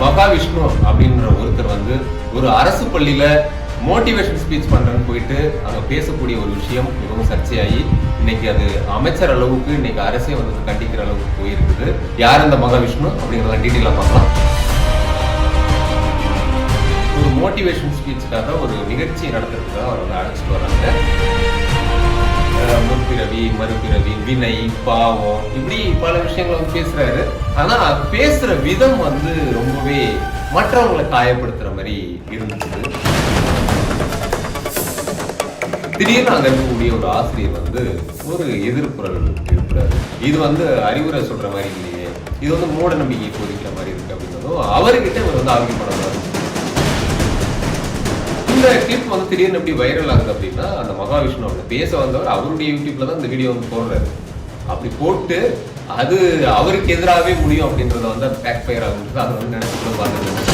மகாவிஷ்ணு அப்படின்ற ஒருத்தர் வந்து ஒரு அரசு பள்ளியில மோட்டிவேஷன் ஸ்பீச் பண்றேன்னு போயிட்டு அங்க பேசக்கூடிய ஒரு விஷயம் மிகவும் சர்ச்சையாகி இன்னைக்கு அது அமைச்சர் அளவுக்கு இன்னைக்கு அரசே வந்து கண்டிக்கிற அளவுக்கு போயிருக்குது. யார் அந்த மகாவிஷ்ணு அப்படிங்கிறத டீட்டெயிலாக பார்க்கலாம். ஒரு மோட்டிவேஷன் ஸ்பீச்சுக்காக ஒரு நிகழ்ச்சி நடத்துறதுக்காக அவர் வந்து அழைச்சிட்டு வராங்க. அஹ் முற்பிறவி மறுபிறவி வினை பாவம் இப்படி பல விஷயங்களை வந்து பேசுறாரு. ஆனா பேசுற விதம் வந்து ரொம்பவே மற்றவங்களை காயப்படுத்துற மாதிரி இருந்துச்சு திடீர்னு அங்க இருக்கக்கூடிய ஒரு ஆசிரியர் வந்து ஒரு எதிர்ப்புறல் இருக்கிறாரு இது வந்து அறிவுரை சொல்ற மாதிரி இல்லையே இது வந்து மூட நம்பிக்கை போதிக்கிற மாதிரி இருக்கு அப்படின்றதும் அவர்கிட்ட இவர் வந்து ஆர்கியூ இந்த கிளிப் வந்து திடீர்னு எப்படி வைரல் ஆகுது அப்படின்னா அந்த மகாவிஷ்ணு அவங்க பேச வந்தவர் அவருடைய யூடியூப்ல தான் இந்த வீடியோ வந்து போடுறாரு. அப்படி போட்டு அது அவருக்கு எதிராகவே முடியும் அப்படின்றத வந்து அது பேக் ஃபயர் ஆகுன்றது அதை வந்து நினைச்சுக்கணும் பார்த்துட்டு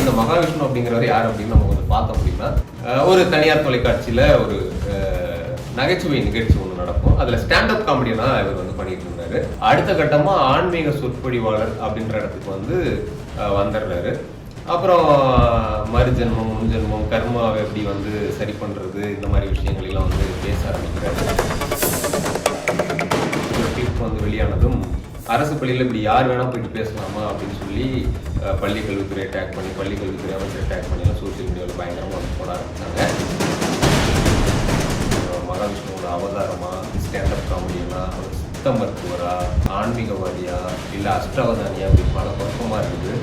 இந்த மகாவிஷ்ணு அப்படிங்கிறவர் யார் அப்படின்னு நம்ம வந்து பார்த்தோம் அப்படின்னா ஒரு தனியார் தொலைக்காட்சியில் ஒரு நகைச்சுவை நிகழ்ச்சி ஒன்று நடக்கும். அதில் ஸ்டாண்டப் காமெடியனா இவர் வந்து பண்ணிட்டு இருந்தாரு. அடுத்த கட்டமாக ஆன்மீக சொற்பொழிவாளர் அப்படின்ற இடத்துக்கு வந்து வந்துடுறாரு அப்புறம் மறுஜென்மம் முன்ஜென்மம் கர்மாவை எப்படி வந்து சரி பண்ணுறது இந்த மாதிரி விஷயங்களெல்லாம் வந்து பேச ஆரம்பிக்கிறாரு. ஒரு கிளிப் வந்து வெளியானதும் அரசு பள்ளியில் இப்படி யார் வேணால் போயிட்டு பேசலாமா அப்படின்னு சொல்லி பள்ளி கல்வித்துறை அட்டாக் பண்ணி பள்ளி கல்வித்துறை அமைச்சர் அட்டாக் பண்ணி சோசியல் மீடியாவில் பயங்கரமாக வந்து போட ஆரம்பித்தாங்க மகாவிஷ்ணுவோட அவதாரமாக ஸ்டாண்டப் காமெடியெல்லாம் சித்த மருத்துவரா ஆன்மீகவாதியா இல்லை அஷ்டவதானியா அப்படி பல குழப்பமாக இருக்குது.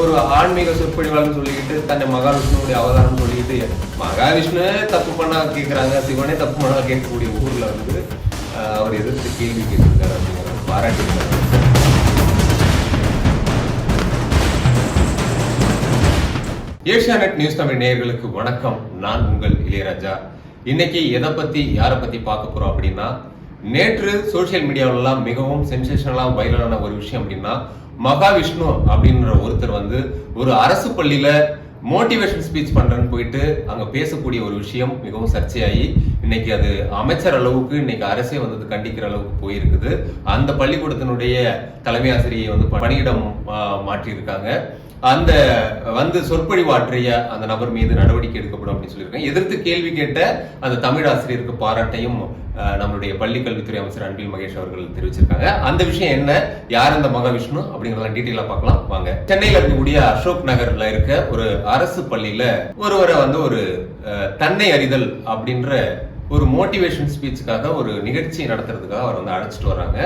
ஒரு ஆன்மீக சொற்பொழிவாளர்னு சொல்லிக்கிட்டு தன்னை மகாவிஷ்ணுடைய அவதாரம் சொல்லிக்கிட்டு மகாவிஷ்ணுவே தப்பு பண்ணா கேட்குறாங்க சிவனே தப்பு பண்ணா கேட்கக்கூடிய ஊர்ல வந்து அவர் எதிர்த்து கேள்வி கேட்டிருக்காரு அப்படிங்கிறத பாராட்டியிருக்காரு. ஏஷியாநெட் நியூஸ் தமிழ் நேயர்களுக்கு வணக்கம். நான் உங்கள் இளையராஜா. இன்னைக்கு எதை பத்தி யாரை பத்தி பார்க்க போறோம் அப்படின்னா நேற்று சோஷியல் மீடியாவிலலாம் மிகவும் சென்சேஷனலாக வைரலான ஒரு விஷயம் அப்படின்னா மகாவிஷ்ணு அப்படின்ற ஒருத்தர் வந்து ஒரு அரசு பள்ளியில் மோட்டிவேஷன் ஸ்பீச் பண்ணுறேன்னு போயிட்டு அங்கே பேசக்கூடிய ஒரு விஷயம் மிகவும் சர்ச்சையாகி இன்னைக்கு அது அமைச்சர் அளவுக்கு இன்னைக்கு அரசே வந்து கண்டிக்கிற அளவுக்கு போயிருக்குது. அந்த பள்ளிக்கூடத்தினுடைய தலைமை ஆசிரியை வந்து பணியிடம் மாற்றியிருக்காங்க. அந்த வந்து சொற்பொழிவாற்றிய அந்த நபர் மீது நடவடிக்கை எடுக்கப்படும் அப்படின்னு சொல்லியிருக்காங்க. எதிர்த்து கேள்வி கேட்ட அந்த தமிழ் ஆசிரியருக்கு பாராட்டையும் நம்மளுடைய பள்ளி கல்வித்துறை அமைச்சர் அன்பில் மகேஷ் அவர்கள் தெரிவிச்சிருக்காங்க. அந்த விஷயம் என்ன? யார் அந்த மகாவிஷ்ணு? அப்படிங்கறத டீட்டெயிலா பார்க்கலாம். வாங்க. சென்னையில இருக்கக்கூடிய அசோக் நகர்ல இருக்க ஒரு அரசு பள்ளியில ஒருவரை வந்து ஒரு தன்னை அறிதல் அப்படின்ற ஒரு மோட்டிவேஷன் ஸ்பீச்சுக்காக ஒரு நிகழ்ச்சி நடத்துறதுக்காக அவர் வந்து அழைச்சிட்டு வர்றாங்க.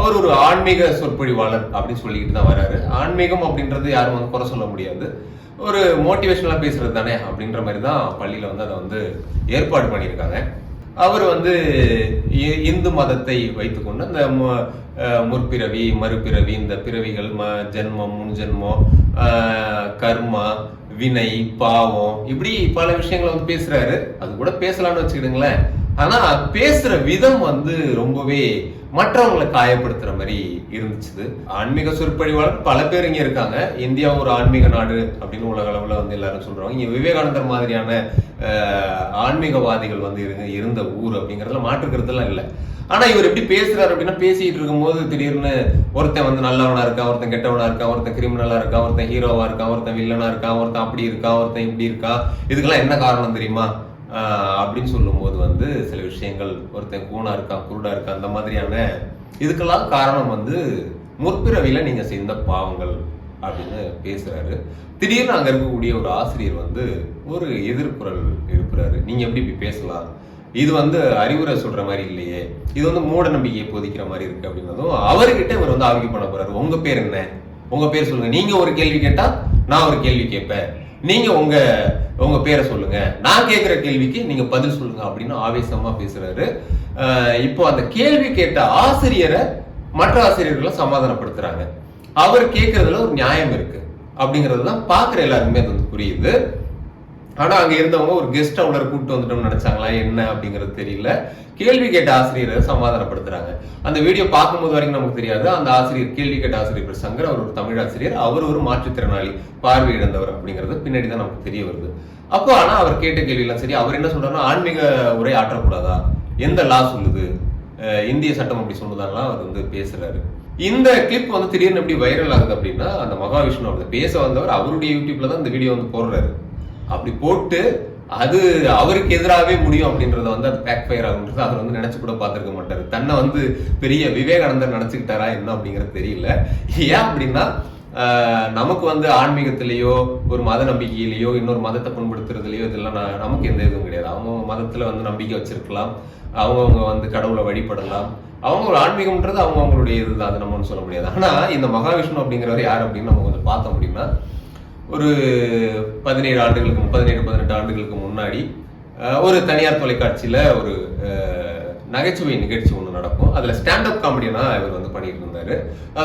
அவர் ஒரு ஆன்மீக சொற்பொழிவாளர் அப்படின்னு சொல்லிக்கிட்டு தான் வராரு ஆன்மீகம் அப்படின்றது யாரும் வந்து குறை சொல்ல முடியாது. ஒரு மோட்டிவேஷனலாக பேசுறது தானே அப்படின்ற மாதிரி தான் பள்ளியில் வந்து அதை வந்து ஏற்பாடு பண்ணியிருக்காங்க. அவர் வந்து இ- இந்து மதத்தை வைத்துக்கொண்டு இந்த முற்பிறவி மறுபிறவி இந்த பிறவிகள் ம ஜென்மம் முன்ஜென்மம் கர்மா வினை பாவம் இப்படி பல விஷயங்களை வந்து பேசுறாரு. அது கூட பேசலாம்னு வச்சுக்கிடுங்களேன். ஆனா பேசுற விதம் வந்து ரொம்பவே மற்றவங்களை காயப்படுத்துற மாதிரி இருந்துச்சு. ஆன்மீக சொற்பொழிவாளர் பல பேர் இங்க இருக்காங்க. இந்தியா ஒரு ஆன்மீக நாடு அப்படின்னு உலக அளவில் வந்து எல்லாரும் சொல்றாங்க. இங்க விவேகானந்தர் மாதிரியான அஹ், ஆன்மீகவாதிகள் வந்து இருந்த ஊர் அப்படிங்கறதுல மாற்றுக்கிறதுலாம் இல்லை. ஆனா இவர் எப்படி பேசுறாரு அப்படின்னா பேசிட்டு இருக்கும்போது திடீர்னு ஒருத்தன் வந்து நல்லவனா இருக்கா ஒருத்தன் கெட்டவனா இருக்கா ஒருத்தன் கிரிமினலா இருக்கா ஒருத்தன் ஹீரோவா இருக்கா ஒருத்தன் வில்லனா இருக்கா ஒருத்தன் அப்படி இருக்கா ஒருத்தன் இப்படி இருக்கா இதுக்கெல்லாம் என்ன காரணம் தெரியுமா? அப்படின்னு சொல்லும்போது வந்து சில விஷயங்கள் ஒருத்தன் கூணா இருக்கான் குருடா இருக்கான் அந்த மாதிரியான இதுக்கெல்லாம் காரணம் வந்து முற்பிறவியில் நீங்கள் செய்த பாவங்கள் அப்படின்னு பேசுகிறாரு திடீர்னு அங்கே இருக்கக்கூடிய ஒரு ஆசிரியர் வந்து ஒரு எதிர்குரல் எழுப்புறாரு. நீங்கள் எப்படி இப்படி பேசலாம்? இது வந்து அறிவுரை சொல்கிற மாதிரி இல்லையே. இது வந்து மூட நம்பிக்கையை போதிக்கிற மாதிரி இருக்குது அப்படின்னதும் அவர்கிட்ட இவர் வந்து ஆர்கியூ பண்ண போகிறாரு உங்கள் பேர் என்ன? உங்கள் பேர் சொல்லுங்கள் நீங்கள் ஒரு கேள்வி கேட்டால் நான் ஒரு கேள்வி கேட்பேன். நீங்க உங்க உங்க பேரை சொல்லுங்க. நான் கேட்கிற கேள்விக்கு நீங்க பதில் சொல்லுங்க அப்படின்னு ஆவேசமா பேசுறாரு. இப்போ அந்த கேள்வி கேட்ட ஆசிரியரை மற்ற ஆசிரியர்களை சமாதானப்படுத்துறாங்க. அவர் கேட்கறதுல ஒரு நியாயம் இருக்கு. அப்படிங்கிறது தான் பார்க்குற எல்லாருக்குமே அது வந்து புரியுது. ஆனால் அங்கே இருந்தவங்க ஒரு கெஸ்ட் அவுலர் கூப்பிட்டு வந்துட்டோம்னு நினைச்சாங்களா? என்ன அப்படிங்கிறது தெரியல. கேள்வி கேட்ட ஆசிரியரை சமாதானப்படுத்துறாங்க. அந்த வீடியோ பார்க்கும்போது வரைக்கும் நமக்கு தெரியாது. அந்த ஆசிரியர் கேள்வி கேட்ட ஆசிரியர் சங்கர். அவர் ஒரு தமிழ் ஆசிரியர். அவர் ஒரு மாற்றுத்திறனாளி பார்வை இழந்தவர் அப்படிங்கிறது பின்னாடி தான் நமக்கு தெரிய வருது. அப்போ ஆனால் அவர் கேட்ட கேள்வியெல்லாம் சரி. அவர் என்ன சொல்றாருன்னா ஆன்மீக உரை ஆற்றக்கூடாதா? எந்த லா சொல்லுது? இந்திய சட்டம் அப்படி சொன்னதாலாம் அவர் வந்து பேசுறாரு. இந்த கிளிப் வந்து திடீர்னு எப்படி வைரல் ஆகுது அப்படின்னா அந்த மகாவிஷ்ணு அவர் பேச வந்தவர் அவருடைய யூடியூப்ல தான் இந்த வீடியோ வந்து போடுறாரு. அப்படி போட்டு அது அவருக்கு எதிராகவே முடியும் அப்படின்றத வந்து அது பேக் ஃபயர் ஆகுன்றது அவர் வந்து நினைச்சு கூட பார்த்துருக்க மாட்டாரு. தன்னை வந்து பெரிய விவேகானந்தர் நினைச்சுக்கிட்டாரா என்ன அப்படிங்கிறது தெரியல. ஏன் அப்படின்னா நமக்கு வந்து ஆன்மீகத்திலேயோ ஒரு மத நம்பிக்கையிலேயோ இன்னொரு மதத்தை புண்படுத்துறதுலையோ இதெல்லாம் நமக்கு எந்த இதுவும் கிடையாது. அவங்க மதத்துல வந்து நம்பிக்கை வச்சிருக்கலாம். அவங்கவுங்க வந்து கடவுளை வழிபடலாம். அவங்க ஒரு ஆன்மீகம்ன்றது அவங்க அவங்களுடைய இதுதான். அது நம்ம சொல்ல முடியாது. ஆனா இந்த மகாவிஷ்ணு அப்படிங்கிறவர் யார் அப்படின்னு நம்ம கொஞ்சம் பார்த்தோம் அப்படின்னா ஒரு பதினேழு ஆண்டுகளுக்கு பதினேழு பதினெட்டு ஆண்டுகளுக்கு முன்னாடி ஒரு தனியார் தொலைக்காட்சியில் ஒரு நகைச்சுவை நிகழ்ச்சி ஒன்று நடக்கும். அதில் ஸ்டாண்டப் காமெடியனாக இவர் வந்து பண்ணிட்டு இருந்தாரு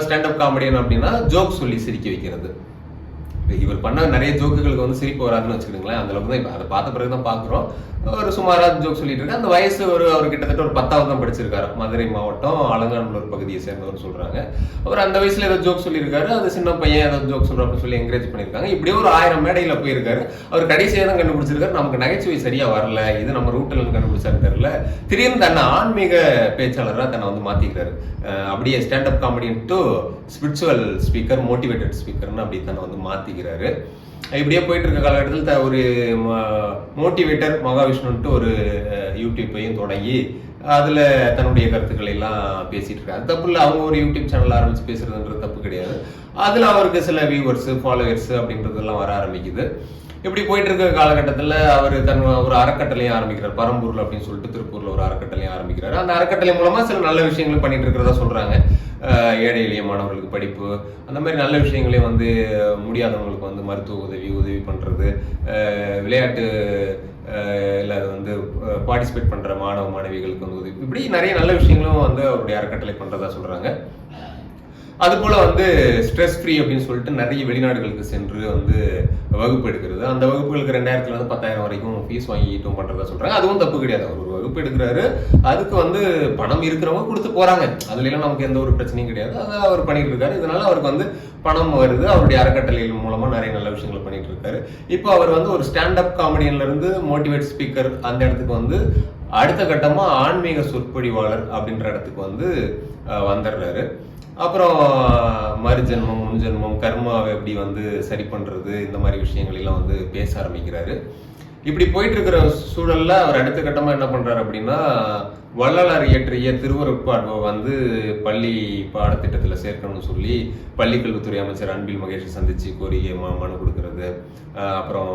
ஸ்டாண்டப் காமெடியன் அப்படின்னா ஜோக் சொல்லி சிரிக்க வைக்கிறது. இவர் பண்ண நிறைய ஜோக்குகளுக்கு வந்து சிரிப்பு வராதுன்னு வச்சுக்கிடுங்களேன் அந்த அளவுக்கு தான் இப்போ அதை பார்த்த பிறகு தான் பார்க்குறோம். ஒரு சுமாராக ஜோக் சொல்லிட்டு இருக்கு அந்த வயசு ஒரு அவர் கிட்டத்தட்ட ஒரு பத்தாவது தான் படிச்சிருக்காரு. மதுரை மாவட்டம் அலங்காநல்லூர் பகுதியை சேர்ந்தவர் சொல்றாங்க. அவர் அந்த வயசுல ஏதோ ஜோக் சொல்லியிருக்காரு. அது சின்ன பையன் ஏதோ ஜோக் சொல்றான்னு சொல்லி என்கரேஜ் பண்ணியிருக்காங்க. இப்படியே ஒரு ஆயிரம் மேடையில் போயிருக்காரு. அவர் கடைசியாக தான் கண்டுபிடிச்சிருக்காரு. நமக்கு நகைச்சுவை சரியா வரல. இது நம்ம ரூட்டில் கண்டுபிடிச்சாரு தெரியல. திடீர்னு தன்னை ஆன்மீக பேச்சாளராக தன்னை வந்து மாத்திக்கிறாரு. அப்படியே stand up comedian to spiritual speaker motivated ஸ்பீக்கர்னு அப்படி தன்னை வந்து மாத்திக்கிறாரு இப்படியே போயிட்டு இருக்க காலகட்டத்தில் ஒரு மோட்டிவேட்டர் மகாவிஷ்ணுன்ட்டு ஒரு யூடியூப்பையும் தொடங்கி அதுல தன்னுடைய கருத்துக்களை எல்லாம் பேசிட்டு இருக்காரு தப்பு இல்லை. அவங்க ஒரு யூடியூப் சேனல் ஆரம்பிச்சு பேசுறதுன்றது தப்பு கிடையாது. அதுல அவருக்கு சில வியூவர்ஸ் ஃபாலோவர்ஸ் அப்படின்றதெல்லாம் வர ஆரம்பிக்குது. இப்படி போயிட்டு இருக்க காலகட்டத்தில் அவர் தன் ஒரு அறக்கட்டளையும் ஆரம்பிக்கிறார். பரம்பூர்ல அப்படின்னு சொல்லிட்டு திருப்பூர்ல ஒரு அறக்கட்டளையும் ஆரம்பிக்கிறார். அந்த அறக்கட்டளை மூலமா சில நல்ல விஷயங்களும் பண்ணிட்டு இருக்கிறதா சொல்றாங்க. ஏழை எளிய மாணவர்களுக்கு படிப்பு அந்த மாதிரி நல்ல விஷயங்களையும் வந்து முடியாதவங்களுக்கு வந்து மருத்துவ உதவி உதவி பண்ணுறது விளையாட்டு இல்லை அது வந்து பார்ட்டிசிபேட் பண்ணுற மாணவ மாணவிகளுக்கு வந்து உதவி. இப்படி நிறைய நல்ல விஷயங்களும் வந்து அவருடைய அறக்கட்டளை பண்ணுறதா சொல்கிறாங்க அது போல வந்து ஸ்ட்ரெஸ் ஃப்ரீ அப்படின்னு சொல்லிட்டு நிறைய வெளிநாடுகளுக்கு சென்று வந்து வகுப்பு எடுக்கிறது அந்த வகுப்புகளுக்கு ரெண்டாயிரத்துல இருந்து பத்தாயிரம் வரைக்கும் ஃபீஸ் வாங்கிட்டும் பண்றதா சொல்றாங்க. அதுவும் தப்பு கிடையாது. அவர் ஒரு வகுப்பு எடுக்கிறாரு. அதுக்கு வந்து பணம் இருக்கிறவங்க கொடுத்து போறாங்க. அதுல எல்லாம் நமக்கு எந்த ஒரு பிரச்சனையும் கிடையாது. அதை அவர் பண்ணிட்டு இருக்காரு. இதனால அவருக்கு வந்து பணம் வருது. அவருடைய அறக்கட்டளைகள் மூலமா நிறைய நல்ல விஷயங்கள் பண்ணிட்டு இருக்காரு. இப்போ அவர் வந்து ஒரு ஸ்டாண்டப் காமெடியன்ல இருந்து மோட்டிவேட் ஸ்பீக்கர் அந்த இடத்துக்கு வந்து அடுத்த கட்டமா ஆன்மீக சொற்பொழிவாளர் அப்படின்ற இடத்துக்கு வந்து வந்துடுறாரு. அப்புறம் மறுஜென்மம் முன்ஜென்மம் கர்மாவை எப்படி வந்து சரி பண்ணுறது இந்த மாதிரி விஷயங்களெல்லாம் வந்து பேச ஆரம்பிக்கிறாரு. இப்படி போயிட்டு இருக்கிற சூழலில் அவர் அடுத்த கட்டமாக என்ன பண்ணுறாரு அப்படின்னா வள்ளலார் இயற்றிய திருவருட்பாடுவை வந்து பள்ளி பாடத்திட்டத்தில் சேர்க்கணும்னு சொல்லி பள்ளிக்கல்வித்துறை அமைச்சர் அன்பில் மகேஷை சந்தித்து கோரிக்கை மனு கொடுக்கறது. அப்புறம்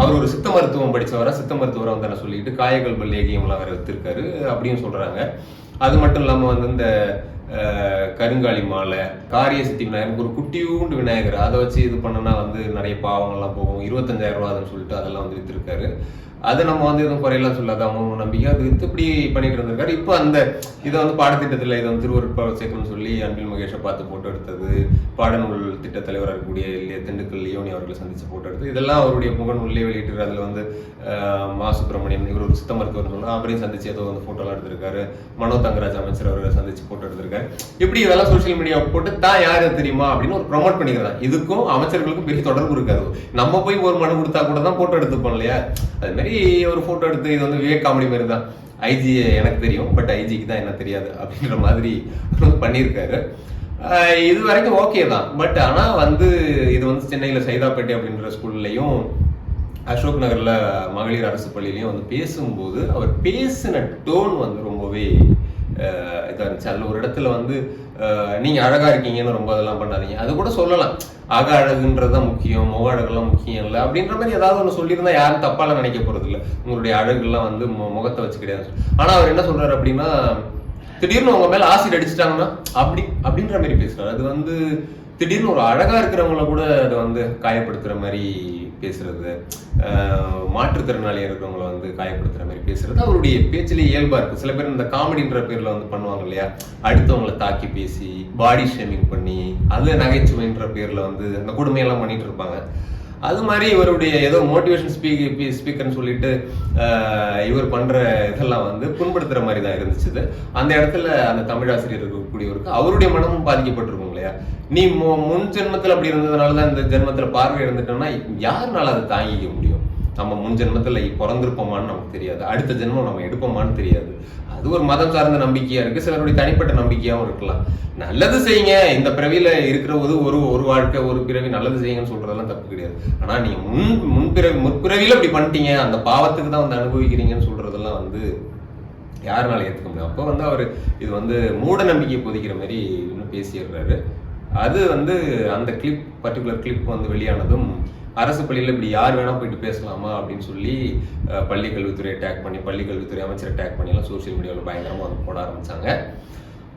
அவர் ஒரு சித்த மருத்துவம் படித்தவராக சித்த மருத்துவராக வந்து என்ன சொல்லிட்டு காயகல்ப லேகியம்லாம் வேற வித்திருக்காரு அப்படின்னு சொல்கிறாங்க அது மட்டும் இல்லாமல் வந்து இந்த கருங்காலி மாலை காரிய சித்தி விநாயகர் ஒரு குட்டியூண்டு விநாயகர். அதை வச்சு இது பண்ணனா வந்து நிறைய பாவங்கள்லாம் போகும். இருபத்தஞ்சாயிரம் அதுன்னு சொல்லிட்டு அதெல்லாம் வந்து விற்றுருக்காரு அது நம்ம வந்து எதுவும் குறையெல்லாம் சொல்லாத அவங்க நம்பிக்கை அது இப்படி பண்ணிட்டு இருந்திருக்காரு. இப்போ அந்த இதை வந்து பாடத்திட்டத்தில் இதை வந்து திருவருட்பாவை சேர்க்கணும்னு சொல்லி அன்பில் மகேஷை பார்த்து போட்டோ எடுத்தது பாடநூல் திட்ட தலைவராக இருக்கக்கூடிய இல்லையா திண்டுக்கல் லியோனி அவர்களை சந்தித்து போட்டோ எடுத்து இதெல்லாம் அவருடைய முகநூல்லே வெளியிட்டு அதில் வந்து மா சுப்பிரமணியன் இவர் ஒரு சித்த மருத்துவர் சொன்னால் அவரையும் சந்தித்து ஏதோ வந்து ஃபோட்டோலாம் எடுத்திருக்காரு. மனோ தங்கராஜ் அமைச்சர் அவரை சந்தித்து போட்டோ எடுத்திருக்காரு. இப்படி இதெல்லாம் சோஷியல் மீடியா போட்டு தான் யார் தெரியுமா அப்படின்னு ஒரு ப்ரொமோட் பண்ணிக்கிறதா இதுக்கும் அமைச்சர்களுக்கும் பெரிய தொடர்பு இருக்காது. நம்ம போய் ஒரு மனு கொடுத்தா கூட தான் போட்டோ எடுத்துப்போம் இல்லையா? அது மாதிரி ஒரு ஃபோட்டோ எடுத்து இது வந்து விவேக் காமெடி மாதிரி தான். ஐஜி எனக்கு தெரியும் பட் ஐஜிக்கு தான் என்ன தெரியாது அப்படின்ற மாதிரி பண்ணியிருக்காரு. இது வரைக்கும் ஓகே தான். பட் ஆனால் வந்து இது வந்து சென்னையில் சைதாப்பேட்டை அப்படின்ற ஸ்கூல்லையும் அசோக் நகர்ல மகளிர் அரசு பள்ளியிலையும் வந்து பேசும்போது அவர் பேசின டோன் வந்து ரொம்பவே இதாக இருந்துச்சு. அதில் ஒரு இடத்துல வந்து ஆஹ் நீங்க அழகா இருக்கீங்கன்னு ரொம்ப அதெல்லாம் பண்ணாதீங்க. அது கூட சொல்லலாம். அக அழகுன்றது தான் முக்கியம் முக அழகுலாம் முக்கியம் இல்லை அப்படின்ற மாதிரி ஏதாவது ஒன்று சொல்லியிருந்தா யாரும் தப்பாலாம் நினைக்க போகிறது இல்லை உங்களுடைய அழகுலாம் வந்து மு- முகத்தை வச்சு கிடையாது. ஆனா அவர் என்ன சொல்றாரு அப்படின்னா திடீர்னு உங்க மேல ஆசிட் அடிச்சிட்டாங்கன்னா அப்படி அப்படின்ற மாதிரி பேசுறாரு. அது வந்து திடீர்னு ஒரு அழகா இருக்கிறவங்கள கூட அது வந்து காயப்படுத்துற மாதிரி பேசுறது மாற்றுத்திறனாளி இருக்கிறவங்கள வந்து காயப்படுத்துற மாதிரி பேசுறது அவருடைய பேச்சிலே இயல்பா இருக்கு. சில பேர் இந்த காமெடின்ற பேர்ல வந்து பண்ணுவாங்க இல்லையா? அடுத்தவங்களை தாக்கி பேசி பாடி ஷேமிங் பண்ணி அது நகைச்சுவைன்ற பேர்ல வந்து அந்த கொடுமையெல்லாம் பண்ணிட்டு இருப்பாங்க. அது மாதிரி இவருடைய ஏதோ மோட்டிவேஷன் ஸ்பீக் ஸ்பீக்கர்னு சொல்லிட்டு இவர் பண்ற இதெல்லாம் வந்து புண்படுத்துற மாதிரி தான் இருந்துச்சு அந்த இடத்துல அந்த தமிழாசிரியர் இருக்கக்கூடியவருக்கு அவருடைய மனமும் பாதிக்கப்பட்டிருக்கும் இல்லையா? நீ முன் ஜென்மத்தில் அப்படி இருந்ததுனால தான் இந்த ஜென்மத்தில் பார்வை இருந்துட்டோம்னா யாருனால அதை தாங்கிக்க முடியும்? நம்ம முன் ஜென்மத்தில் பிறந்திருப்போமான்னு நமக்கு தெரியாது. அடுத்த ஜென்மம் நம்ம எடுப்போமான்னு தெரியாது. அது ஒரு மதம் சார்ந்த நம்பிக்கையாக இருக்குது சிலருடைய தனிப்பட்ட நம்பிக்கையாகவும் இருக்கலாம். நல்லது செய்யுங்க. இந்த பிறவியில் இருக்கிற ஒரு ஒரு வாழ்க்கை ஒரு பிறவி நல்லது செய்யுங்கன்னு சொல்றதெல்லாம் தப்பு கிடையாது. ஆனால் நீங்கள் முன் முன்பிறவி முற்பிறவியில் இப்படி பண்ணிட்டீங்க. அந்த பாவத்துக்கு தான் வந்து அனுபவிக்கிறீங்கன்னு சொல்கிறதெல்லாம் வந்து யாருனால ஏற்றுக்க முடியும். அப்போ வந்து அவர் இது வந்து மூட நம்பிக்கை பொதிக்கிற மாதிரி இன்னும் பேசிடுறாரு. அது வந்து அந்த கிளிப் பர்டிகுலர் கிளிப் வந்து வெளியானதும் அரசு பள்ளியில் இப்படி யார் வேணா போயிட்டு பேசலாமா அப்படின்னு சொல்லி பள்ளி கல்வித்துறை அட்டாக் பண்ணி பள்ளி கல்வித்துறை அமைச்சர் அட்டாக் பண்ணி எல்லாம் மீடியாவில் பயங்கரமாக வந்து போட ஆரம்பிச்சாங்க.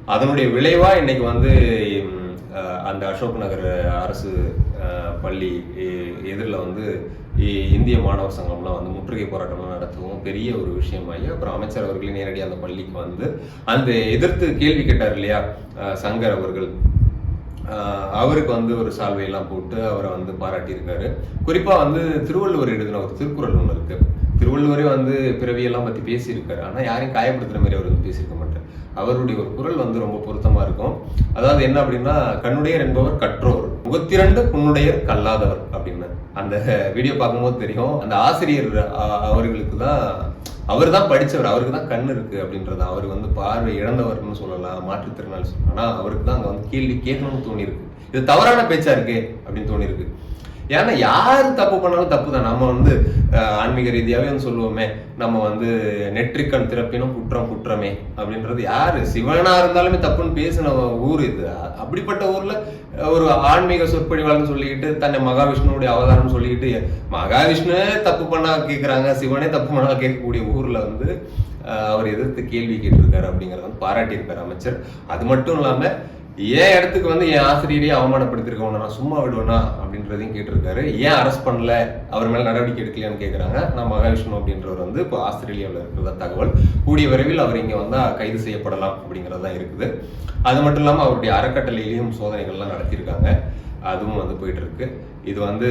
அதனுடைய விளைவா இன்னைக்கு வந்து அந்த அசோக் நகர் அரசு பள்ளி எதிரில் வந்து இந்திய மாணவர் சங்கம்லாம் வந்து முற்றுகை போராட்டம்லாம் நடத்தவும். பெரிய ஒரு விஷயமாகி அப்புறம் அமைச்சர் அவர்களே நேரடியாக அந்த பள்ளிக்கு வந்து அந்த எதிர்த்து கேள்வி கேட்டார் இல்லையா அஹ், சங்கர் அவர்கள். அவருக்கு வந்து ஒரு சால்வையெல்லாம் போட்டு அவரை வந்து பாராட்டியிருக்காரு. குறிப்பாக வந்து திருவள்ளுவர் எழுதின ஒரு திருக்குறள் ஒன்று இருக்கு. திருவள்ளுவரே வந்து பிறவியெல்லாம் பற்றி பேசியிருக்காரு. ஆனால் யாரையும் காயப்படுத்துகிற மாதிரி அவர் வந்து பேசியிருக்க மாட்டார். அவருடைய ஒரு குரல் வந்து ரொம்ப பொருத்தமாக இருக்கும். அதாவது என்ன அப்படின்னா கண்ணுடையர் என்பவர் கற்றோர் முகத்திரண்டு புண்ணுடையர் கல்லாதவர் அப்படின்னு. அந்த வீடியோ பார்க்கும்போது தெரியும். அந்த ஆசிரியர் அவர்களுக்கு தான் அவர் தான் படித்தவர் அவருக்கு தான் கண் இருக்கு அப்படின்றது அவர் வந்து பார்வை இழந்தவர்னு சொல்லலாம் மாற்றுத்திறனாளி சொல்லலாம். ஆனால் அவருக்கு தான் அங்கே வந்து கேள்வி கேட்கணும்னு தோணியிருக்கு. இது தவறான பேச்சா இருக்கே அப்படின்னு தோணியிருக்கு. ஏன்னா யார் தப்பு பண்ணாலும் தப்பு தான் நம்ம வந்து ஆன்மீக ரீதியாகவே வந்து சொல்லுவோமே நம்ம வந்து நெற்றிக்கண் திறப்பினும் குற்றம் குற்றமே அப்படின்றது யார்? சிவனா இருந்தாலுமே தப்புன்னு பேசின ஊர் இது. அப்படிப்பட்ட ஊர்ல ஒரு ஆன்மீக சொற்பொழிவாளர்னு சொல்லிக்கிட்டு தன்னை மகாவிஷ்ணுவுடைய அவதாரம் சொல்லிக்கிட்டு மகாவிஷ்ணுவே தப்பு பண்ணா கேட்குறாங்க சிவனே தப்பு பண்ணா கேட்கக்கூடிய ஊர்ல வந்து அவர் எதிர்த்து கேள்வி கேட்டிருக்காரு அப்படிங்கிறத வந்து பாராட்டியிருக்காரு அமைச்சர். அது மட்டும் இல்லாமல் ஏன் இடத்துக்கு வந்து என் ஆசிரியரையே அவமானப்படுத்திருக்கவன நான் சும்மா விடுவேனா அப்படின்றதையும் கேட்டிருக்காரு. ஏன் அரெஸ்ட் பண்ணல? அவர் மேல நடவடிக்கை எடுக்கலையான்னு கேட்குறாங்க நான் மகாவிஷ்ணு அப்படின்றவர் வந்து இப்போ ஆஸ்திரேலியாவில் இருக்கிறதா தகவல். கூடிய விரைவில் அவர் இங்க வந்தா கைது செய்யப்படலாம் அப்படிங்கிறது தான் இருக்குது. அது மட்டும் இல்லாமல் அவருடைய அறக்கட்டளையிலையும் சோதனைகள்லாம் நடத்தியிருக்காங்க. அதுவும் வந்து போயிட்டு இருக்கு. இது வந்து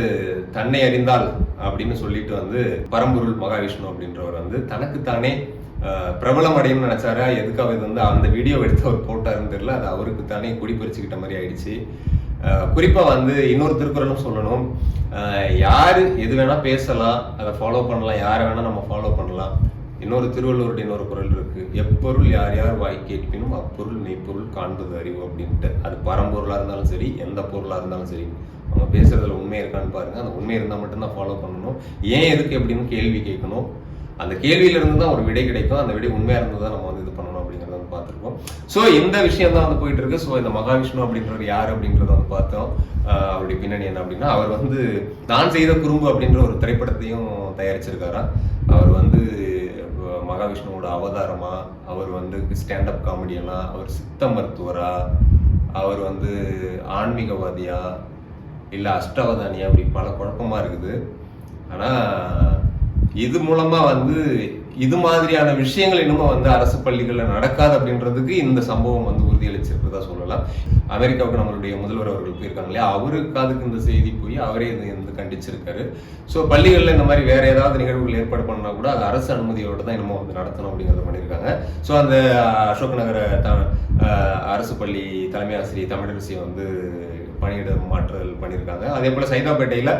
தன்னை அறிந்தால் அப்படின்னு சொல்லிட்டு வந்து பரம்பொருள் மகாவிஷ்ணு அப்படின்றவர் வந்து தனக்குத்தானே பிரபலம் அடையணும்னு நினச்சாரா? எதுக்காக இது வந்து அந்த வீடியோ எடுத்து அவர் போட்டாருன்னு தெரியல. அது அவருக்கு தானே குடிப்பறிச்சுக்கிட்ட மாதிரி ஆயிடுச்சு. குறிப்பாக வந்து இன்னொரு திருக்குறளும் சொல்லணும். யார் எது வேணால் பேசலாம். அதை ஃபாலோ பண்ணலாம். யாரை வேணால் நம்ம ஃபாலோ பண்ணலாம். இன்னொரு திருவள்ளுவருடைய இன்னொரு குறள் இருக்கு. எப்பொருள் யார் யார் வாய் கேட்பினும் அப்பொருள் மெய்ப்பொருள் காண்பது அறிவு அப்படின்ட்டு. அது பரம்பொருளாக இருந்தாலும் சரி எந்த பொருளாக இருந்தாலும் சரி. அவங்க பேசுறதுல உண்மை இருக்கான்னு பாருங்க. அந்த உண்மை இருந்தால் மட்டும்தான் ஃபாலோ பண்ணணும். ஏன் எதுக்கு எப்படின்னு கேள்வி கேட்கணும். அந்த கேள்வியில இருந்து தான் ஒரு விடை கிடைக்கும். அந்த விடை உண்மையாக இருந்து தான் நம்ம வந்து இது பண்ணணும் அப்படிங்கிறத வந்து பார்த்துருக்கோம். ஸோ இந்த விஷயம் தான் வந்து போயிட்டு இருக்கு. ஸோ இந்த மகாவிஷ்ணு அப்படின்றவர் யார் அப்படின்றத வந்து பார்த்தோம். அவருடைய பின்னணி என்ன அப்படின்னா அவர் வந்து நான் செய்த குறும்பு அப்படின்ற ஒரு திரைப்படத்தையும் தயாரிச்சிருக்காராம் அவர் வந்து மகாவிஷ்ணுவோட அவதாரமா அவர் வந்து ஸ்டாண்டப் காமெடியனா அவர் சித்த மருத்துவரா அவர் வந்து ஆன்மீகவாதியா இல்லை அஷ்டாவதானியா அப்படி பல குழப்பமா இருக்குது. ஆனால் இது மூலமாக வந்து இது மாதிரியான விஷயங்கள் இன்னமும் வந்து அரசு பள்ளிகளில் நடக்காது அப்படின்றதுக்கு இந்த சம்பவம் வந்து உறுதியளிச்சிருக்கிறதா சொல்லலாம். அமெரிக்காவுக்கு நம்மளுடைய முதல்வர் அவர்கள் போயிருக்காங்க இல்லையா? அவருக்கு அதுக்கு இந்த செய்தி போய் அவரே இது வந்து கண்டிச்சிருக்காரு. ஸோ பள்ளிகளில் இந்த மாதிரி வேற ஏதாவது நிகழ்வுகள் ஏற்பாடு பண்ணால் கூட அது அரசு அனுமதியோடு தான் இன்னமும் வந்து நடத்தணும் அப்படிங்கிறத பண்ணியிருக்காங்க. ஸோ அந்த அசோக் நகர த அரசு பள்ளி தலைமை ஆசிரியர் தமிழரசி வந்து பணியிட மாற்றுதல் பண்ணியிருக்காங்க. அதே போல் சைதாப்பேட்டையில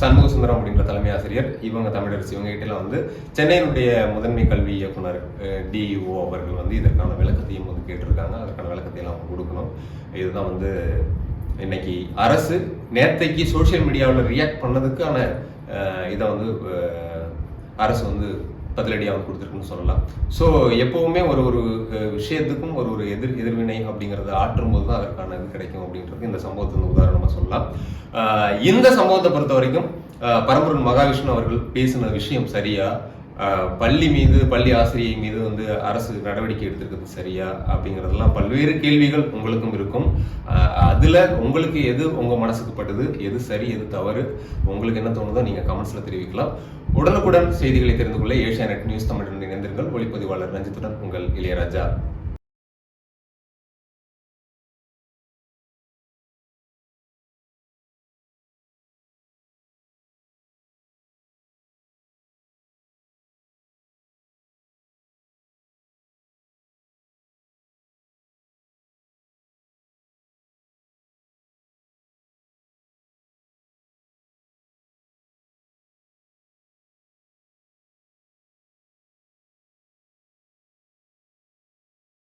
சண்முக சுந்தரம் அப்படின்ற தலைமை ஆசிரியர் இவங்க தமிழரசு இவங்க வந்து சென்னையினுடைய முதன்மை கல்வி இயக்குனர் டிஇஓ அவர்கள் வந்து இதற்கான விளக்கத்தையும் வந்து கேட்டிருக்காங்க. அதற்கான விளக்கத்தையும் அவங்க கொடுக்கணும். இதுதான் வந்து இன்னைக்கு அரசு நேர்த்தைக்கு சோஷியல் மீடியாவில் ரியாக்ட் பண்ணதுக்கான இதை வந்து அரசு வந்து பதிலடியாக அவர் கொடுத்துருக்குன்னு சொல்லலாம். ஸோ எப்போவுமே ஒரு ஒரு விஷயத்துக்கும் ஒரு ஒரு எதிர் எதிர்வினை அப்படிங்கிறத ஆற்றும் போது தான் அதற்கான இது கிடைக்கும் அப்படின்றது இந்த சம்பவத்தை வந்து உதாரணமாக சொல்லலாம். இந்த சம்பவத்தை பொறுத்த வரைக்கும் பரம்பரன் மகாவிஷ்ணு அவர்கள் பேசின விஷயம் சரியா? பள்ளி மீது பள்ளி ஆசிரியை மீது வந்து அரசு நடவடிக்கை எடுத்திருக்கிறது சரியா? அப்படிங்கிறதெல்லாம் பல்வேறு கேள்விகள் உங்களுக்கும் இருக்கும். அதில் உங்களுக்கு எது உங்கள் மனசுக்கு பட்டது? எது சரி எது தவறு? உங்களுக்கு என்ன தோணுதோ நீங்கள் கமெண்ட்ஸில் தெரிவிக்கலாம். உடனுக்குடன் செய்திகளை தெரிந்து கொள்ள ஏஷியா நெட் நியூஸ் தமிழுடன் இணைந்திருங்கள். ஒளிப்பதிவாளர் ரஞ்சித்துடன் உங்கள் இளையராஜா.